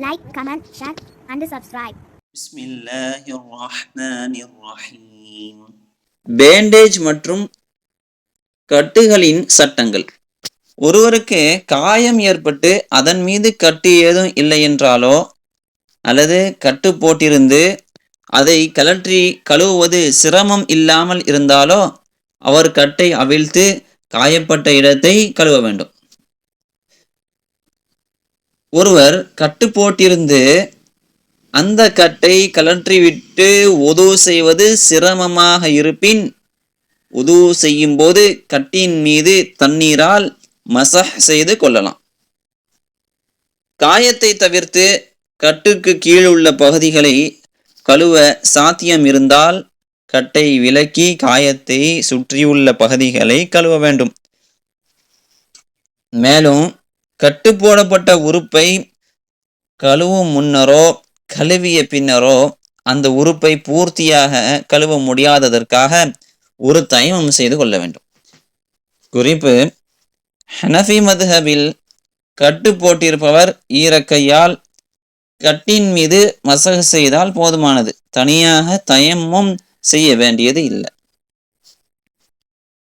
Like comment share and subscribe bandage மற்றும் கட்டுகளின் சட்டங்கள். ஒருவருக்கு காயம் ஏற்பட்டு அதன் மீது கட்டு ஏதும் இல்லை என்றாலோ அல்லது கட்டு போட்டிருந்து அதை கலற்றி கழுவுவது சிரமம் இல்லாமல் இருந்தாலோ அவர் கட்டை அவிழ்த்து காயப்பட்ட இடத்தை கழுவ வேண்டும். ஒருவர் கட்டு போட்டிருந்து அந்த கட்டை கழற்றிவிட்டு உது செய்வது சிரமமாக இருப்பின் உது செய்யும் போது கட்டின் மீது தண்ணீரால் மசஹ் செய்து கொள்ளலாம். காயத்தை தவிர்த்து கட்டுக்கு கீழ் உள்ள பகுதிகளை கழுவ சாத்தியம் இருந்தால் கட்டை விலக்கி காயத்தை சுற்றியுள்ள பகுதிகளை கழுவ வேண்டும். மேலும் கட்டு போடப்பட்ட உறுப்பை கழுவும் முன்னரோ கழுவிய பின்னரோ அந்த உறுப்பை பூர்த்தியாக கழுவ முடியாததற்காக ஒரு தயமம் செய்து கொள்ள வேண்டும். குறிப்பு ஹனஃபி மதுஹபில் கட்டு போட்டிருப்பவர் ஈரக்கையால் கட்டின் மீது மசகு செய்தால் போதுமானது. தனியாக தயமும் செய்ய வேண்டியது இல்லை.